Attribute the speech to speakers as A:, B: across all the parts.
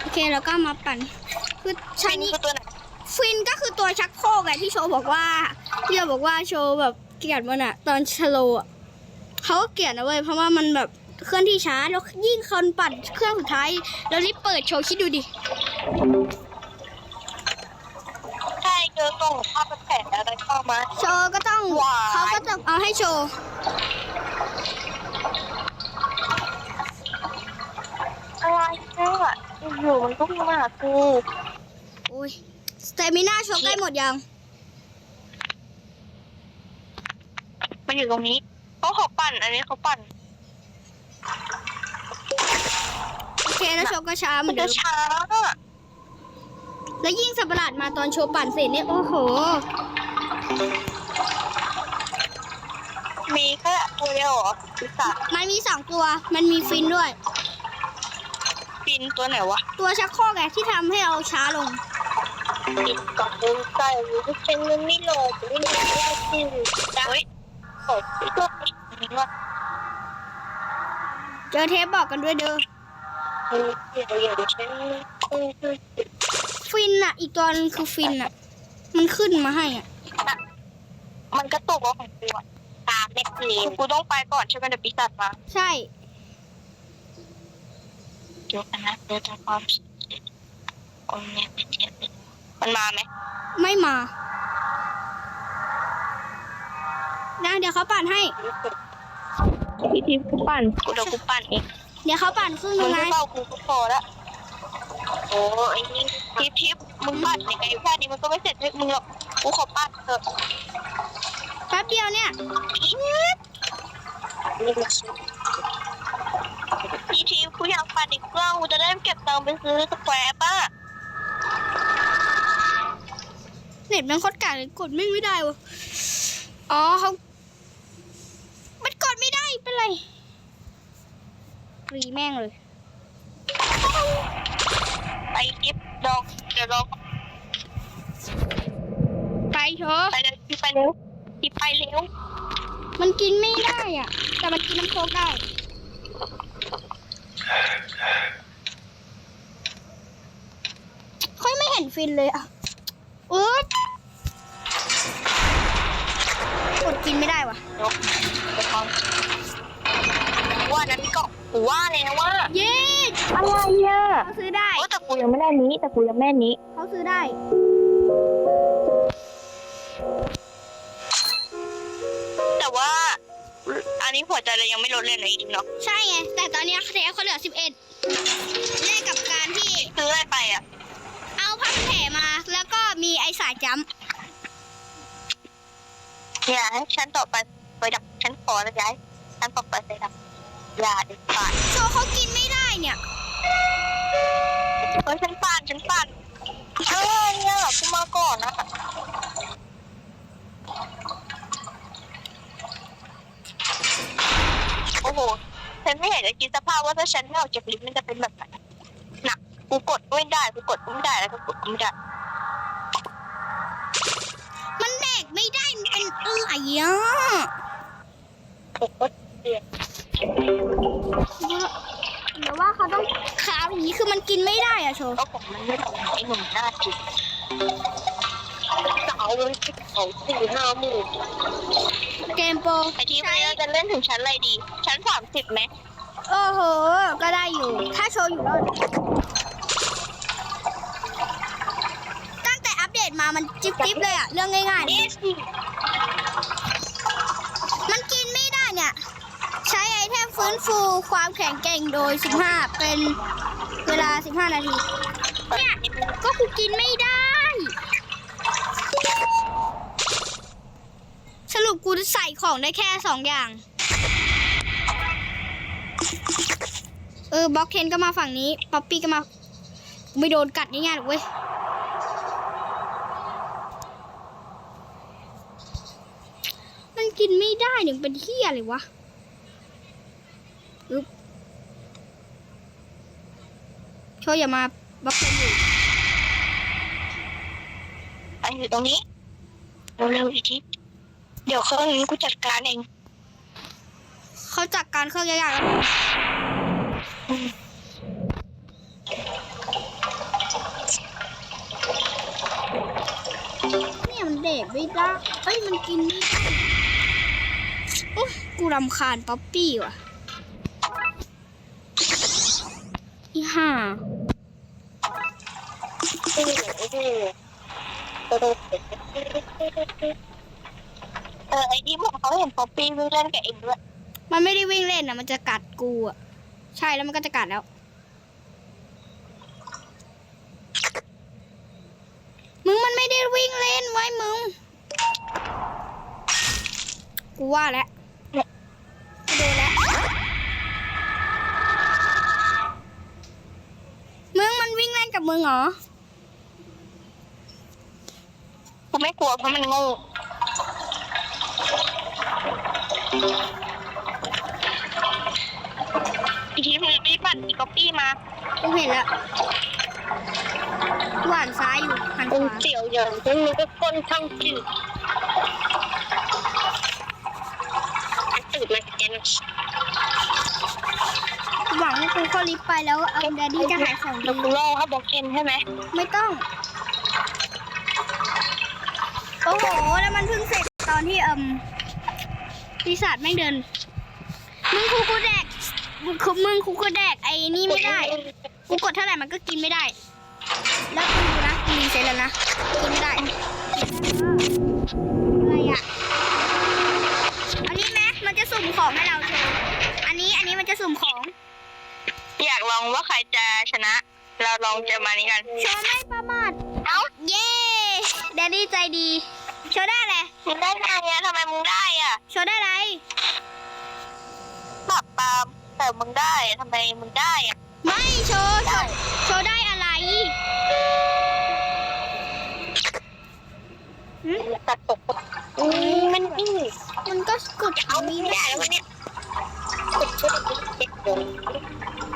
A: โอเคแล้วก็มาปั่นคือใช้
B: ฟิน
A: นี้
B: คือตัวไหน
A: ฟินก็คือตัวชักโครกอะที่โชว์บอกว่าที่เราบอกว่าโชว์แบบเกลียดมันอะตอนชโลอะเขาก็เกลียดนะเว้ยเพราะว่ามันแบบเคลื่อนที่ช้าแล้วยิ่งคนปั่นเครื่องสุดท้ายแล้วนี่เปิดโชว์คิดดูดิ
B: ใช่เจอส่งภาพแผลอะไรเข้ามา
A: โชว์ก็ต้อง
B: หวาน
A: เขาก็จะเอาให้โชว์
B: อะไรเนี่ย อยู่ๆมันก็มาหากู
A: โอ้ยสเตมิน่าโชว์ใกล้หมดยัง
B: มันอยู่ตรงนี้เขาขอปั่น อันนี้เขาปั่น
A: โอเคแล้วโชว์ก็ช้าเหมื
B: มั
A: อนนเดิ
B: จะ
A: ม
B: ช้า
A: แล้วยิ่งสัตว์ประหลาดมาตอนโชว์ปั่นเสร็จเนี่ยโอ้โห
B: มีแค่ตัวเดียวเหรอปีศาจ
A: มันมีสองตัว มันมีฟินด้วย
B: ฟินตัวไหนวะ
A: ตัวชักโครกไงที่ทำให้เราช้าลง
B: ปิดกับวงใส่หรือเช่นมันไม่โหลดไม่โหลดไม่ได้จริงเฮ้ยโอ้ยตัวนี้ว่า
A: เจอเทปบอกกันด้วยเด้อ
B: เดี๋ยวอย่างเช่น
A: ฟินอะอีกตัวนึงคือฟินอะมันขึ้นมาให้อะ
B: มันกระตุกว่าของกูอะตามเม็ดเลนกูต้องไปก่อนใช่ไหมเดี๋ยวปีศาจมา
A: ใช่
B: เดี๋ ยวกันนะเดี๋ยวจะความโอ้ยเนี่ยไปเทียบเลยมันมาไหม
A: ไม่มานะเดี๋ยวเขาปั่นให้
B: พี่ทีมกูปั่นกูเดี๋ยวกูปั่นเอง
A: เดี๋ยวเขาปั่นครึ่ง
B: มึ
A: นึ
B: ง
A: ง
B: ไม่
A: นะ
B: เข้ากูก็พอละโอ้ไอ้นี่ทิปทิปมึงปั่นยังไงแค่นี้มันก็ไม่เสร็จให้มึงหรอกกูขอปั่นเถอะ
A: แป๊บเดียวเนี่ย
B: พี่ทีมกูอยาก ปั่นอีกเครื่องกูจะได้เก็บตังค์ไปซื้อสแควร์ป่ะ
A: เน็ตมันโคตรกากเลยกดไม่ได้วะอ๋อเขามันกดไม่ได้เป็นไรรีแม่งเลย
B: ไปทิปดอกเดี๋ยวดอก
A: ไปเถอะ
B: ไปเร็วทิปไปเร็วทิปไปเร็ว
A: มันกินไม่ได้อะ แต่มันกินน้ำโค้กได้ ค่อยไม่เห็นฟินเลยอะเออกดกินไม่ได้ว่ะ
B: นกเดี๋ยวเขาว่านั้นก็กูว่าแล้วว่า
A: เย้
B: อะไรอะ
A: เขาซื้อได้
B: โอ้แต่กูยังไม่ได้นี้ แต่กูยังไม่ได้นี้
A: เขาซื้อได้
B: แต่ว่าอั นนี้หัวใจเรายังไม่ลดเลยนะอีกเนาะ
A: ใช่ไง แต่ตอนนี้คะแนนเขาเหลือ11แลกกับการที่
B: ซื้ออะไรไปอะ
A: เอาพันแผลมา แล้วก็มีไอสายจัมป์
B: อย่าให้ฉันต่อไปไปดับฉันขอแล้วย้ายฉันต่อไปไปดับอย่าเด็ดขาด
A: โชว์เขากินไม่ได้เนี่ย
B: เฮ้ยฉันปั่นฉันปั่นเอ้ยเนี่ยกูมาก่อนนะโอ้โห ฉันไม่เห็นเลยคิดสภาพว่าถ้าฉันไม่ออกจากลิฟต์มันจะเป็นแบบไหนหนักกูกดไม่ได้กูกดไม่ได้แล้วก็กดไม่ได้
A: มันแดกไม่ได้มันเป็นเอื้อยอะ
B: กดกดเดือด
A: เดี๋ยวว่าเขาต้องขาวอย่างนี้คือมันกินไม่ได้อะโชว์
B: ก็ผมมันไม่ของไอ้หนุ่มหน้าจิตสาวเลยเขาสี่ห้าหมื่น
A: เกมโปร
B: ไอทีมนี้เราจะเล่นถึงชั้นอะไรดี ชั้นสามสิบไหม
A: โอ้โห ก็ได้อยู่ ถ้าโชว์อยู่รอดตั้งแต่อัปเดตมามันจิ๊บจิ๊บเลยอะเรื่องง่ายๆ
B: นี่สิ
A: มันกินไม่ได้เนี่ย ใช้ไอเทมฟื้นฟูความแข็งแกร่งโดย 15 เป็นเวลา 15 นาที เนี่ย ก็กูกินไม่ได้ สรุปกูใส่ของได้แค่2องอย่าง เออบล็อกเคนก็มาฝั่งนี้ ป๊อปปี้ก็มาไม่โดนกัดง่ายๆหรอกเว้ย มันกินไม่ได้เนี่ยเป็นเที่ยอะไรวะอึ๊บโชว์อย่ามาบล็อกเคนอยู่
B: ไปอยู่ตรงนี้ เร็วๆอีกที เดี๋ยวเครื่องนี้กูจัดการเอง
A: เขาจัดการเครื่องใหญ่ๆแล้วเนี่ยมันเด็กไม่ได้เฮ้ยมันกินไม่ได้กูรำคาญป๊อปปี้ว่ะอีห่า
B: เออไอ้ที่บอกเขาเห็นป๊อปปี้วิ่งเล่นกับเองด้วย
A: มันไม่ได้วิ่งเล่นนะมันจะกัดกูอะ ใช่แล้วมันก็จะกัดแล้ว มึงมันไม่ได้วิ่งเล่นไว้มึง กูว่าแล้วกูโดนแล้ว มึงมันวิ่งเล่นกับมึงเหรอ
B: กูไม่กลัวเพราะมันโง่ อีทีมึงไม่ปั่นอีก๊อปปี้มา
A: กูเห็นแล้วกูหันซ้ายอยู่หันข
B: เป็น
A: วา
B: เสี่ยวอย่างซึ่งมันก็ค่อนข้างจืดอันตื่นมาแกน
A: หวังว่ากูเข้าลิฟต์ไปแล้วเอาแดดดี้จะหายของ
B: แล้ว
A: ดี
B: กูล่อเขาบอกเกนใช่ไหม
A: ไม่ต้อง โอ้โห แล้วมันเพิ่งเสร็จตอนที่เอิม ปีศาจแม่งเดิน มึงคูกูแดก มึงคูมึงคูกูแดกไอ้นี่ไม่ได้ กูกดเท่าไหร่มันก็กินไม่ได้ แล้วกูดูนะกูรีเซ็ตแล้วนะ กินไม่ได้อะไรอะอันนี้ไหมมันจะสุ่มของให้เราโชว์อันนี้อันนี้มันจะสุ่มของ
B: อยากลองว่าใครจะชนะ เราลองจะมานี้กัน
A: โชว์ไม่ประมาท
B: เอ้า
A: เย้ แดดดี้ใจดี โชว์ได้อะไร
B: มึงได้ไงอะทำไมมึงได้อะ
A: โชว์ได้อะไร
B: ปรับปรามแต่มึงได้อะทำไมมึงได้อะ
A: ไม่โชว์โชว์โชว์ได้อะไรหึ
B: ตัดตกอืมมันนี่
A: มันก็กด
B: เอาไม่ได้แล้ววันเนี้ยกดช่วยเจ็บเลย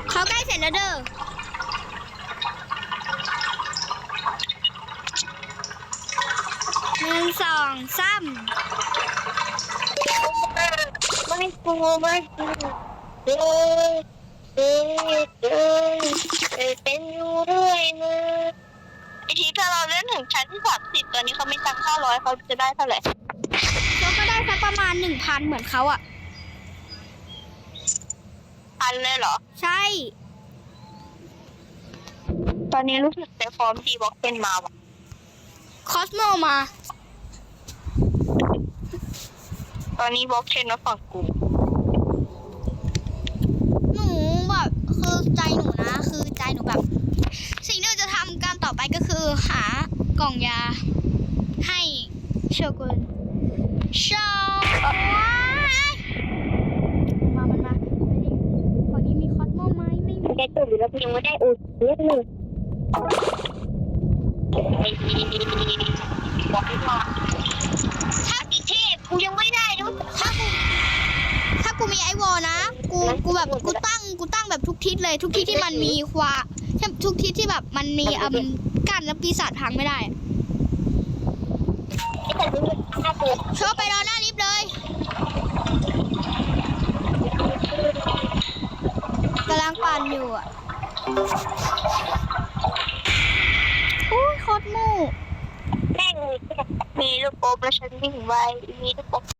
A: เขาใกล้เสร็จแล้วเด้อหนึ่งส องสาม
B: ไม่กลัวไม่กลัวเอ้เอ้ยเอ้ยเอ้ยเป็นอยู่เรื่อยมาไอทีถ้าเราเล่นถึงชั้นที่สามสิบตอนนี้เขาไม่ตังค่าร้อยเขาจะได้เท่าไหร่
A: เขาก็ได้สักประมาณหนึ่งพันเหมือนเขาอะ
B: พันเลยเหรอ
A: ใช่
B: ตอนนี้รู้สึกแต่ฟอร์มดีบ็อกเป็นมาว่ะ
A: คอสโมมา
B: ตอนนี้บล็อกเชนมาฝั่งกู
A: หนูแบบคือใจหนูนะ คือใจหนูแบบ สิ่งที่เราจะทำการต่อไปก็คือหากล่องยา ให้โชกุนโชมามันมาไปดิฝั่งนี้มีคอสโมไหมไม่มี
B: ได้ตุ่มแล้วยังไม่ได้อุดเลือดเลยบอกให้มาถ้าดิเทพกูยังไม่ได้ด้วย
A: ถ้ากูถ้ากูมีไอวอล นะ กูกูแบบกูตั้งกูตั้งแบบทุกทิศเลยทุกทิศที่มันมีควาทุกทิศที่แบบมันมีอืมกั้นแล้วปีศาจพังไม่ได้
B: ที่แต่ไม่มีค่าตัว
A: โชว์ไปรอหน้าลิฟต์เลยกำลังปั่นอยู่อะอุ้ยโคตรโม่
B: แม่งมีลูกโป่งแล้วฉันวิ่งไวมีลูกโป่ง